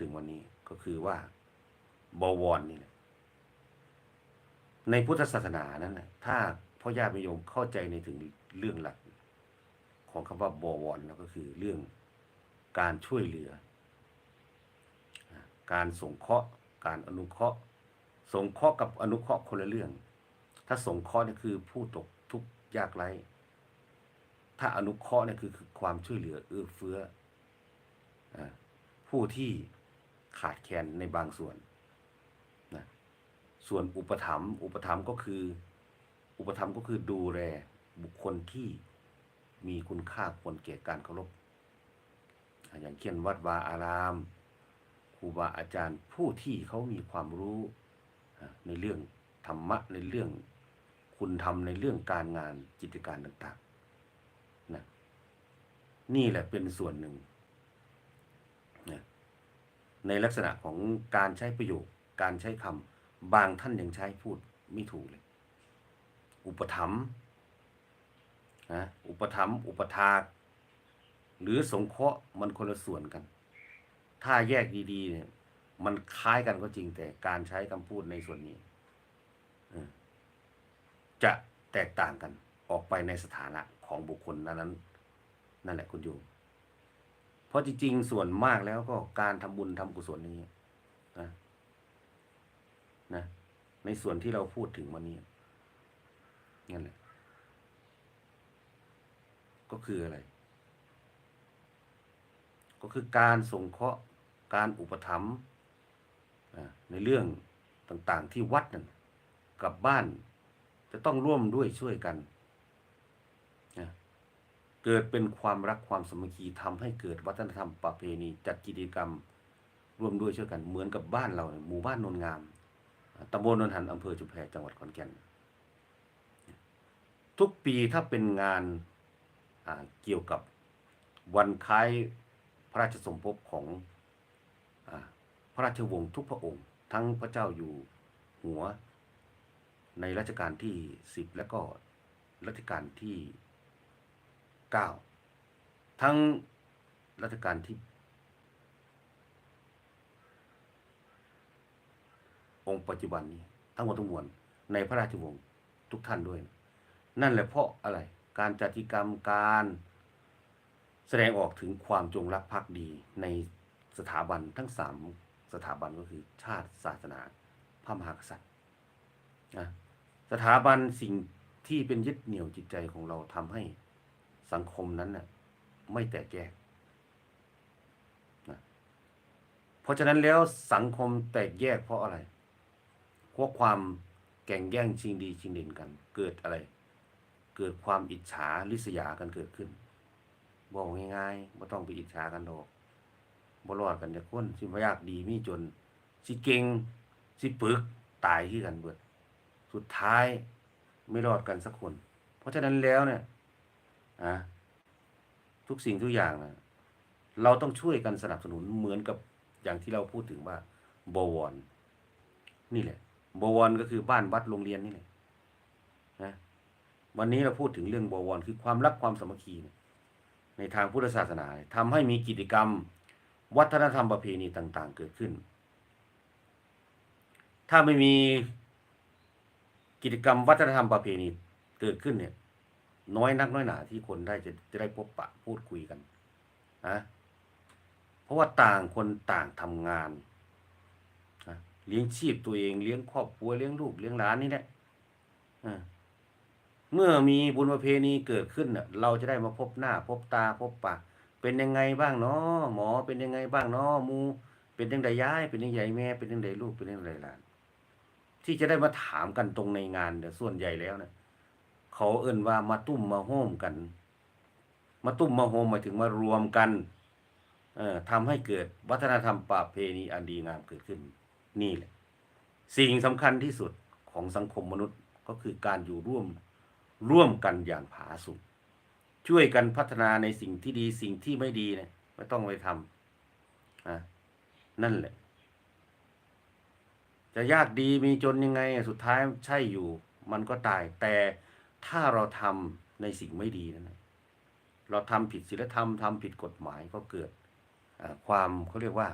ถึงวันนี้ก็คือว่าบวรนี่แหละในพุทธศาสนานั้นนะถ้าพ่อญาติโยมเข้าใจในถึงเรื่องหลัก ของคำว่าบวรแล้วก็คือเรื่องการช่วยเหลือ การสงเคราะห์ การอนุเคราะห์ สงเคราะห์กับอนุเคราะห์คนละเรื่อง ถ้าสงเคราะห์นี่คือผู้ตกทุกข์ยากไร้ถ้าอนุเคราะห์นี่คือความช่วยเหลือเอื้อเฟื้ออผู้ที่ ขาดแคลนในบางส่วนนะส่วนอุปถัมภ์อุปถัมภ์ก็คือ อุปถัมภ์ก็คือดูแลบุคคลที่มีคุณค่าควรแก่การเคารพอย่างเช่นวัดวาอารามครูบาอาจารย์ผู้ที่เขามีความรู้ในเรื่องธรรมะในเรื่องคุณธรรมในเรื่องการงานกิจการต่างๆนะนี่แหละเป็นส่วนหนึ่ง ในลักษณะของการใช้ประโยค การใช้คำบางท่านยังใช้พูดไม่ถูกเลย อุปถัมภ์นะอุปถัมภ์อุปทากหรือสงเคราะห์มันคนละส่วนกัน ถ้าแยกดีๆเนี่ยมันคล้ายกันก็จริงแต่การใช้คำพูดในส่วนนี้ จะแตกต่างกันออกไปในสถานะของบุคคลนั้น นั่นแหละคุณโยม เพราะจริงๆ ส่วนมากแล้วก็การทำบุญทำกุศลนี้นะนะในส่วนที่เราพูดถึงวันนี้นั่นแหละ ก็คืออะไร ก็คือการสงเคราะห์การอุปถัมภ์ในเรื่องต่างๆ ที่วัดนั่นกับบ้าน จะต้องร่วมด้วยช่วยกันนะ เกิดเป็นความรักความสมัคคีทำให้เกิดวัฒนธรรมประเพณีจัดกิจกรรมร่วมด้วยช่วยกันเหมือนกับบ้านเราหมู่บ้านนนงามตำบลนนหันอำเภอจุฬาจังหวัดขอนแก่น ทุกปีถ้าเป็นงานาเกี่ยวกับวันคล้ายพระราชสมภพของอพระราชวงศ์ทุกพระองค์ ทั้งพระเจ้าอยู่หัวในรัชกาลที่สิบและก็รัชกาลที่ เก้าทั้งรัชกาลที่ องค์ปัจจุบันนี้ ทั้งหมดทั้งมวลในพระราชวงศ์ทุกท่านด้วย นั่นแหละเพราะอะไรการจัดกิจกรรมการแสดงออกถึงความจงรักภักดีในสถาบันทั้งสามสถาบันก็คือชาติศาสนาพระมหากษัตริย์นะสถาบันสิ่งที่เป็นยึดเหนี่ยวจิตใจของเราทำให้ สังคมนั้นน่ะไม่แตกแยกนะเพราะฉะนั้นแล้วสังคมแตกแยกเพราะอะไร เพราะความแก่งแย่งชิงดีชิงเด่นกัน เกิดอะไร เกิดความอิจฉาริษยากันเกิดขึ้น บอกง่ายๆไม่ต้องไปอิจฉากันดอกบ่รอดกันจะคนสิพยากดีมีจน สิเก่งสิปึกตายที่กันเบิด สุดท้ายไม่รอดกันสักคน เพราะฉะนั้นแล้วเนี่ย อะทุกสิ่งทุกอย่างนะเราต้องช่วยกันสนับสนุนเหมือนกับอย่างที่เราพูดถึงว่าบวร นี่แหละบวรก็คือบ้านวัดโรงเรียนนี่แหละนะวันนี้เราพูดถึงเรื่องบวรคือความรักความสามัคคีนี่ยในทางพุทธศาสนาทำให้มีกิจกรรม วัฒนธรรมประเพณีต่าง ๆ เกิดขึ้น ถ้าไม่มีกิจกรรมวัฒนธรรมประเพณีเกิดขึ้นเนี่ย น้อยนักน้อยหนาที่คนได้จะจะได้พบปะพูดคุยกันนะเพราะว่าต่างคนต่างทำงานนะเลี้ยงชีพตัวเองเลี้ยงครอบครัวเลี้ยงลูกเลี้ยงหลานนี่แหละเมื่อมีบุญประเพณีเกิดขึ้นเน่ะเราจะได้มาพบหน้า พบตาพบปะ เป็นยังไงบ้างเนาะหมอเป็นยังไงบ้างเนาะมู เป็นยังไงย้าย เป็นยังไงแม่เป็นยังไงลูกเป็นยังไงหลานที่จะได้มาถามกันตรงในงานเนี่ยส่วนใหญ่แล้วเนี่ย เขาเอิ่นว่ามาตุ้มมาโฮมกัน มาตุ้มมาโฮมหมายถึงมารวมกันเอ่อทำให้เกิดวัฒนธรรมประเพณีอันดีงามเกิดขึ้นนี่แหละ สิ่งสำคัญที่สุดของสังคมมนุษย์ก็คือการอยู่ร่วมร่วมกันอย่างผาสุกช่วยกันพัฒนาในสิ่งที่ดีสิ่งที่ไม่ดีเนี่ยไม่ต้องไปทำอะนั่นแหละ จะยากดีมีจนยังไง สุดท้ายใช่อยู่ มันก็ตายแต่ ถ้าเราทำในสิ่งไม่ดีนั่นนะเราทำผิดศีลธรรมทำผิดกฎหมายก็เกิดความเขาเรียกว่า